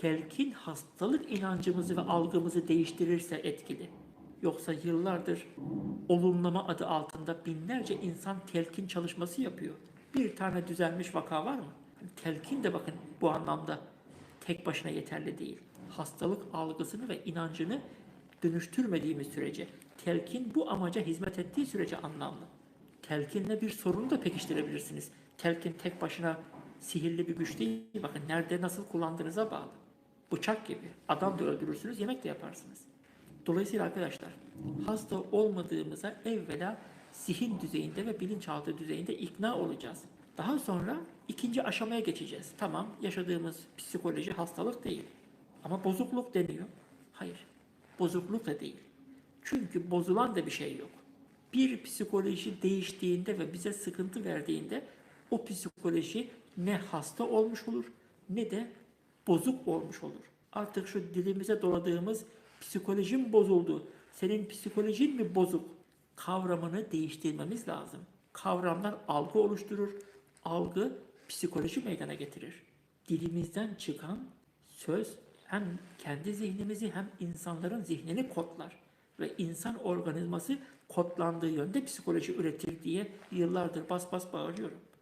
telkin hastalık inancımızı ve algımızı değiştirirse etkili. Yoksa yıllardır olumlama adı altında binlerce insan telkin çalışması yapıyor. Bir tane düzelmiş vaka var mı? Telkin de bakın bu anlamda tek başına yeterli değil. Hastalık algısını ve inancını dönüştürmediğimiz sürece, telkin bu amaca hizmet ettiği sürece anlamlı. Telkinle bir sorunu da pekiştirebilirsiniz. Telkin tek başına sihirli bir güç değil. Bakın nerede nasıl kullandığınıza bağlı. Bıçak gibi. Adam da öldürürsünüz, yemek de yaparsınız. Dolayısıyla arkadaşlar hasta olmadığımıza evvela zihin düzeyinde ve bilinçaltı düzeyinde ikna olacağız. Daha sonra ikinci aşamaya geçeceğiz. Tamam yaşadığımız psikoloji hastalık değil. Ama bozukluk deniyor. Hayır. Bozukluk da değil. Çünkü bozulan da bir şey yok. Bir psikoloji değiştiğinde ve bize sıkıntı verdiğinde o psikoloji ne hasta olmuş olur ne de bozuk olmuş olur. Artık şu dilimize doladığımız psikolojin bozuldu, senin psikolojin mi bozuk kavramını değiştirmemiz lazım. Kavramlar algı oluşturur, algı psikoloji meydana getirir. Dilimizden çıkan söz hem kendi zihnimizi hem insanların zihnini kodlar ve insan organizması kodlandığı yönde psikoloji üretir diye yıllardır bas bas bağırıyorum.